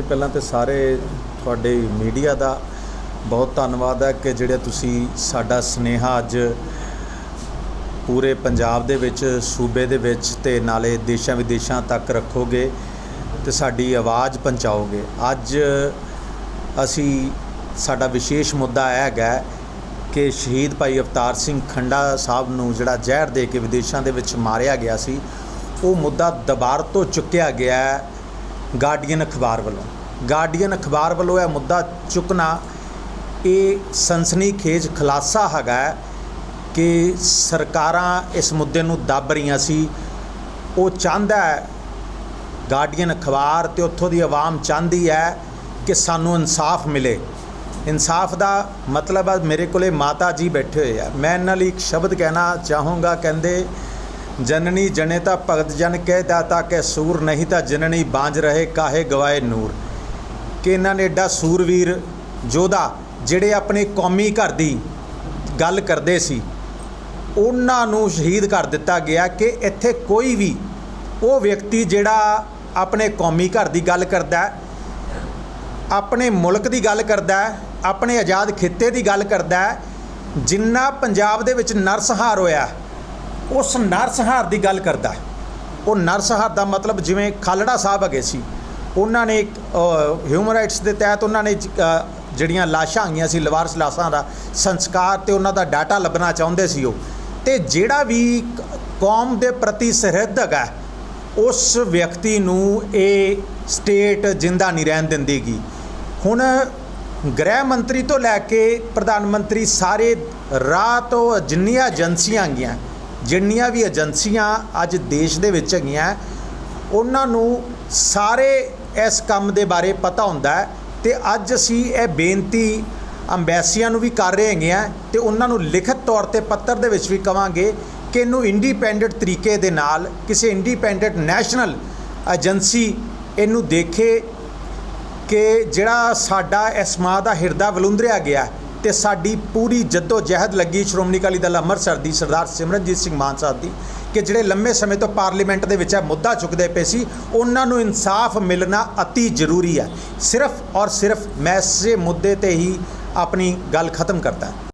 ਪਹਿਲਾਂ ਤੇ ਸਾਰੇ ਤੁਹਾਡੇ ਮੀਡੀਆ ਦਾ ਬਹੁਤ ਧੰਨਵਾਦ ਹੈ ਕਿ ਜਿਹੜੇ ਤੁਸੀਂ ਸਾਡਾ ਸਨੇਹਾ ਅੱਜ ਪੂਰੇ ਪੰਜਾਬ ਦੇ ਵਿੱਚ, ਸੂਬੇ ਦੇ ਵਿੱਚ ਤੇ ਨਾਲੇ ਦੇਸ਼ਾਂ ਵਿਦੇਸ਼ਾਂ ਤੱਕ ਰੱਖੋਗੇ ਤੇ ਸਾਡੀ ਆਵਾਜ਼ ਪਹੁੰਚਾਓਗੇ। ਅੱਜ ਅਸੀਂ, ਸਾਡਾ ਵਿਸ਼ੇਸ਼ ਮੁੱਦਾ ਇਹ ਹੈਗਾ ਕਿ ਸ਼ਹੀਦ ਭਾਈ ਅਵਤਾਰ ਸਿੰਘ ਖੰਡਾ ਸਾਹਿਬ ਨੂੰ ਜਿਹੜਾ ਜ਼ਹਿਰ ਦੇ ਕੇ ਵਿਦੇਸ਼ਾਂ ਦੇ ਵਿੱਚ ਮਾਰਿਆ ਗਿਆ ਸੀ, ਉਹ ਮੁੱਦਾ ਦਬਾਰ ਤੋਂ ਚੁੱਕਿਆ ਗਿਆ ਹੈ। ਗਾਰਡੀਅਨ ਅਖਬਾਰ ਵੱਲੋਂ। ਗਾਰਡੀਅਨ ਅਖਬਾਰ ਵੱਲੋਂ ਇਹ ਮੁੱਦਾ ਚੁੱਕਣਾ, ਇਹ ਸਨਸਨੀਖੇਜ ਖੁਲਾਸਾ ਹੈਗਾ ਕਿ ਸਰਕਾਰਾਂ ਇਸ ਮੁੱਦੇ ਨੂੰ ਦੱਬ ਰਹੀਆਂ ਸੀ। ਉਹ ਚਾਹੁੰਦਾ ਹੈ, ਗਾਰਡੀਅਨ ਅਖਬਾਰ ਤੇ ਉੱਥੋਂ ਦੀ ਆਵਾਮ ਚਾਹੁੰਦੀ ਹੈ ਕਿ ਸਾਨੂੰ ਇਨਸਾਫ ਮਿਲੇ। ਇਨਸਾਫ ਦਾ ਮਤਲਬ ਆ ਮੇਰੇ ਕੋਲੇ ਮਾਤਾ ਜੀ ਬੈਠੇ ਹੋਏ ਆ। ਮੈਂ ਇਹਨਾਂ ਲਈ ਇੱਕ ਸ਼ਬਦ ਕਹਿਣਾ ਚਾਹੂੰਗਾ, ਕਹਿੰਦੇ ਜਨਨੀ ਜਣੇ ਤਾਂ ਭਗਤ ਜਨ ਕਹਿ ਦਾਤਾ ਕੇ ਸੂਰ ਨਹੀਂ ਤਾਂ ਜਨਨੀ ਬਾਂਝ ਰਹੇ ਕਾਹੇ ਗਵਾਏ ਨੂਰ। ਕਿ ਇਹਨਾਂ ਨੇ ਐਡਾ ਸੂਰਵੀਰ ਯੋਧਾ ਜਿਹੜੇ ਆਪਣੇ ਕੌਮੀ ਘਰ ਦੀ ਗੱਲ ਕਰਦੇ ਸੀ, ਉਹਨਾਂ ਨੂੰ ਸ਼ਹੀਦ ਕਰ ਦਿੱਤਾ ਗਿਆ ਕਿ ਇੱਥੇ ਕੋਈ ਵੀ ਉਹ ਵਿਅਕਤੀ ਜਿਹੜਾ ਆਪਣੇ ਕੌਮੀ ਘਰ ਦੀ ਗੱਲ ਕਰਦਾ ਹੈ, ਆਪਣੇ ਮੁਲਕ ਦੀ ਗੱਲ ਕਰਦਾ ਹੈ, ਆਪਣੇ ਆਜ਼ਾਦ ਖਿੱਤੇ ਦੀ ਗੱਲ ਕਰਦਾ ਹੈ, ਜਿੰਨਾ ਪੰਜਾਬ ਦੇ ਵਿੱਚ ਨਰਸਹਾਰ ਹੋਇਆ ਉਸ ਨਰਸਹਾਰ ਦੀ ਗੱਲ ਕਰਦਾ ਹੈ। ਉਹ ਨਰਸਹਾਰ ਦਾ ਮਤਲਬ ਜਿਵੇਂ ਖਾਲੜਾ ਸਾਹਿਬ ਹੈਗੇ ਸੀ। ਉਹਨਾਂ ਨੇ ਹਿਊਮਨ ਰਾਈਟਸ ਦੇ ਤਹਿਤ ਉਹਨਾਂ ਨੇ ਜਿਹੜੀਆਂ ਲਾਸ਼ਾਂ ਆਈਆਂ ਸੀ, ਲਵਾਰਸ ਲਾਸ਼ਾਂ ਦਾ ਸੰਸਕਾਰ ਤੇ ਉਹਨਾਂ ਦਾ ਡਾਟਾ ਲੱਭਣਾ ਚਾਹੁੰਦੇ ਸੀ ਉਹ। ਤੇ ਜਿਹੜਾ ਵੀ ਕੌਮ ਦੇ ਪ੍ਰਤੀ ਸਰਹੱਦ ਹੈਗਾ ਉਸ ਵਿਅਕਤੀ ਨੂੰ ਇਹ ਸਟੇਟ ਜਿੰਦਾ ਨਹੀਂ ਰਹਿਣ ਦਿੰਦੀਗੀ। ਹੁਣ ਗ੍ਰਹਿ ਮੰਤਰੀ ਤੋਂ ਲੈ ਕੇ ਪ੍ਰਧਾਨ ਮੰਤਰੀ ਸਾਰੇ ਰਾਹ ਤੋਂ ਜਿੰਨੀਆਂ ਏਜੰਸੀਆਂ ਹੈਗੀਆਂ ਜਿੰਨੀਆਂ ਵੀ ਏਜੰਸੀਆਂ ਅੱਜ ਦੇਸ਼ ਦੇ ਵਿੱਚ ਹੈਗੀਆਂ, ਉਹਨਾਂ ਨੂੰ ਸਾਰੇ ਇਸ ਕੰਮ ਦੇ ਬਾਰੇ ਪਤਾ ਹੁੰਦਾ ਹੈ ਤੇ ਅੱਜ ਅਸੀਂ ਇਹ ਬੇਨਤੀ ਅੰਬੈਸੀਆਂ ਨੂੰ ਵੀ ਕਰ ਰਹੇ ਹੈਗੇ ਆ ਤੇ ਉਹਨਾਂ ਨੂੰ ਲਿਖਤ ਤੌਰ ਤੇ ਪੱਤਰ ਦੇ ਵਿੱਚ ਵੀ ਕਵਾਂਗੇ ਕਿ ਇਹਨੂੰ ਇੰਡੀਪੈਂਡੈਂਟ ਤਰੀਕੇ ਦੇ ਨਾਲ ਕਿਸੇ ਇੰਡੀਪੈਂਡੈਂਟ ਨੈਸ਼ਨਲ ਏਜੰਸੀ ਇਹਨੂੰ ਦੇਖੇ ਕਿ ਜਿਹੜਾ ਸਾਡਾ ਇਸ ਮਾਂ ਦਾ ਹਿਰਦਾ ਵਲੁੰਦਰਿਆ ਗਿਆ ਤੇ ਸਾਡੀ ਪੂਰੀ ਜੱਦੋ ਜਹਿਦ ਲੱਗੀ ਸ਼੍ਰੋਮਣੀ ਅਕਾਲੀ ਦਲ ਅੰਮ੍ਰਿਤਸਰ ਦੀ ਸਰਦਾਰ ਸਿਮਰਨਜੀਤ ਸਿੰਘ ਮਾਨ ਸਾਹਿਬ ਦੀ, ਕਿ ਜਿਹੜੇ ਲੰਮੇ ਸਮੇਂ ਤੋਂ ਪਾਰਲੀਮੈਂਟ ਦੇ ਵਿੱਚ ਇਹ ਮੁੱਦਾ ਚੁੱਕਦੇ ਪਏ ਸੀ, ਉਹਨਾਂ ਨੂੰ ਇਨਸਾਫ ਮਿਲਣਾ ਅਤੀ ਜ਼ਰੂਰੀ ਹੈ। ਸਿਰਫ ਔਰ ਸਿਰਫ ਮੈਂ ਇਸੇ ਮੁੱਦੇ ਤੇ ਹੀ ਆਪਣੀ ਗੱਲ ਖਤਮ ਕਰਦਾ।